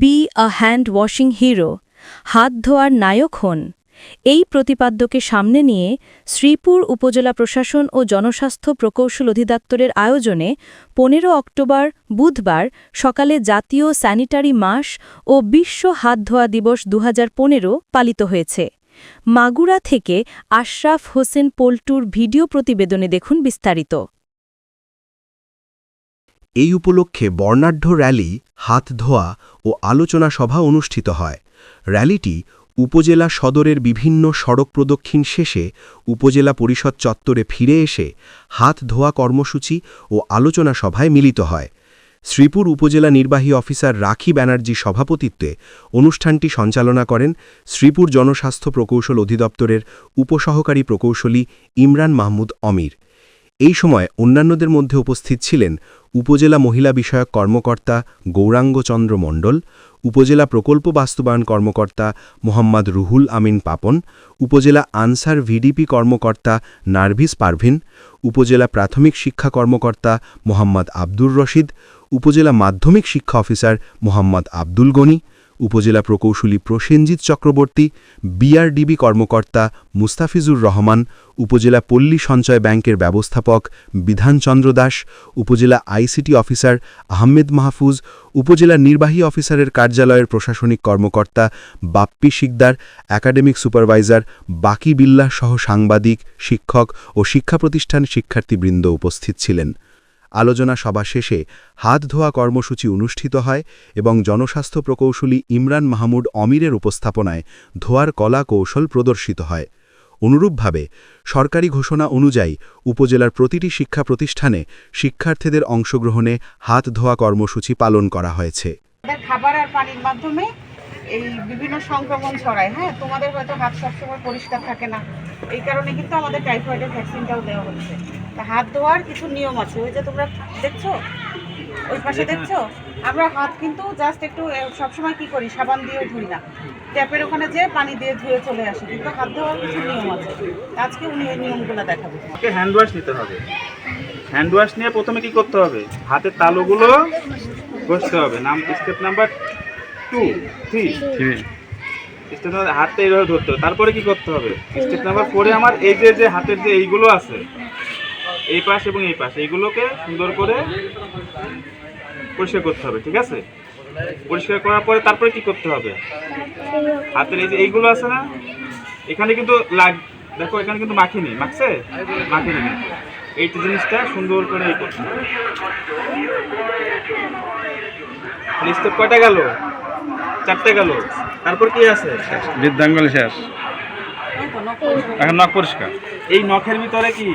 Be a hand washing hero, হাত ধোয়ার নায়ক হন। এই প্রতিপাদ্যকে সামনে নিয়ে শ্রীপুর উপজেলা প্রশাসন ও জনস্বাস্থ্য প্রকৌশল অধিদপ্তরের আয়োজনে পনেরো অক্টোবর বুধবার সকালে জাতীয় স্যানিটারি মাস ও বিশ্ব হাত ধোয়া দিবস দু হাজার পনেরো পালিত হয়েছে। মাগুরা থেকে আশরাফ হোসেন পল্টুর ভিডিও প্রতিবেদনে দেখুন বিস্তারিত। এই উপলক্ষে বর্ণাঢ্য র্যালি, হাত ধোয়া ও আলোচনা সভা অনুষ্ঠিত হয়। র্যালিটি উপজেলা সদরের বিভিন্ন সড়ক প্রদক্ষিণ শেষে উপজেলা পরিষদ চত্বরে ফিরে এসে হাত ধোয়া কর্মসূচি ও আলোচনা সভায় মিলিত হয়। শ্রীপুর উপজেলা নির্বাহী অফিসার রাখি ব্যানার্জি সভাপতিত্বে অনুষ্ঠানটি সঞ্চালনা করেন শ্রীপুর জনস্বাস্থ্য প্রকৌশল অধিদপ্তরের উপসহকারী প্রকৌশলী ইমরান মাহমুদ অমির। এই সময় অন্যান্যদের মধ্যে উপস্থিত ছিলেন উপজেলা মহিলা বিষয়ক কর্মকর্তা গৌরাঙ্গচন্দ্র মণ্ডল, উপজেলা প্রকল্প বাস্তবায়ন কর্মকর্তা মোহাম্মদ রুহুল আমিন পাপন, উপজেলা আনসার ভিডিপি কর্মকর্তা নার্ভিস পারভিন, উপজেলা প্রাথমিক শিক্ষা কর্মকর্তা মোহাম্মদ আব্দুর রশিদ, উপজেলা মাধ্যমিক শিক্ষা অফিসার মোহাম্মদ আব্দুল গনি উপজেলা প্রকৌশলী প্রসেনজিৎ চক্রবর্তী, বিআরডিবি কর্মকর্তা মুস্তাফিজুর রহমান, উপজেলা পল্লী সঞ্চয় ব্যাংকের ব্যবস্থাপক বিধানচন্দ্র দাস, উপজেলা আইসিটি অফিসার আহমেদ মাহফুজ, উপজেলা নির্বাহী অফিসারের কার্যালয়ের প্রশাসনিক কর্মকর্তা বাপ্পি শিকদার, একাডেমিক সুপারভাইজার বাকি বিল্লাহ সহ সাংবাদিক, শিক্ষক ও শিক্ষা প্রতিষ্ঠান শিক্ষার্থীবৃন্দ উপস্থিত ছিলেন। আলোচনা সভা শেষে হাত ধোয়া কর্মসূচি অনুষ্ঠিত হয় এবং জনস্বাস্থ্য প্রকৌশলী ইমরান মাহমুদ অমিরের উপস্থাপনায় ধোয়ার কলা কৌশল প্রদর্শিত হয়। অনুরূপভাবে, সরকারি ঘোষণা অনুযায়ী উপজেলার প্রতিটি শিক্ষা প্রতিষ্ঠানে শিক্ষার্থীদের অংশগ্রহণে হাত ধোয়া কর্মসূচি পালন করা হয়েছে। খাবার আর পানির মাধ্যমে এই বিভিন্ন সংক্রমণ ছড়ায়। হ্যাঁ তোমাদের হয়তো হাত সবসময় পরিষ্কার থাকে না। এই কারণে কিন্তু আমাদের টাইফয়েডের ভ্যাকসিনটাও দেওয়া হচ্ছে। হাত ধোয়ার কিছু নিয়ম আছে। ওই যে তোমরা দেখছ? ওই পাশে দেখছ? আমরা হাত কিন্তু জাস্ট একটু সবসময় কি করি? সাবান দিয়ে ধুই না। ট্যাপের ওখানে যে পানি দিয়ে ধুয়ে চলে আসি। কিন্তু হাত ধোয়ার কিছু নিয়ম আছে। আজকে উনি এই নিয়মগুলো দেখাবে ওকে হ্যান্ড ওয়াশ নিতে হবে। হ্যান্ড ওয়াশ নিয়ে প্রথমে কি করতে হবে? হাতের তালুগুলো ঘষতে হবে। নাম step number two three step number হাতটা এইভাবে ধরতে হবে। তারপরে কি করতে হবে? স্টেপ নাম্বার ফোরে আমার এই যে যে হাতের যে এইগুলো আছে এই পাশ এবং এই পাশ এইগুলোকে সুন্দর করে পরিষ্কার করতে হবে ঠিক আছে? পরিষ্কার করার পরে তারপরে কি করতে হবে? হাতের এই যে এইগুলো আছে না এখানে কিন্তু লাগ দেখো এখানে কিন্তু মাখিনি মাখছে? মাখিনি এই জিনিসটা সুন্দর করে এই করতে হবে। স্টেপ কয়টা গেল? চারটে গেল। তারপর কি আছে? বৃদ্ধাঙ্গল শেষ। এখন নখ পরিষ্কার। এই নখের ভিতরে কি?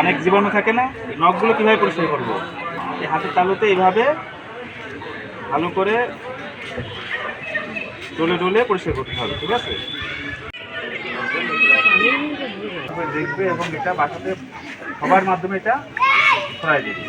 অনেক জীবাণু থাকে না, নখগুলো কীভাবে পরিষ্কার করব? এই হাতের তালুতে এইভাবে ভালো করে ডলে ডলে পরিষ্কার করতে হবে, ঠিক আছে? দেখবে এবং এটা বাসাতে সবার মাধ্যমে এটা ছড়াই দেবে।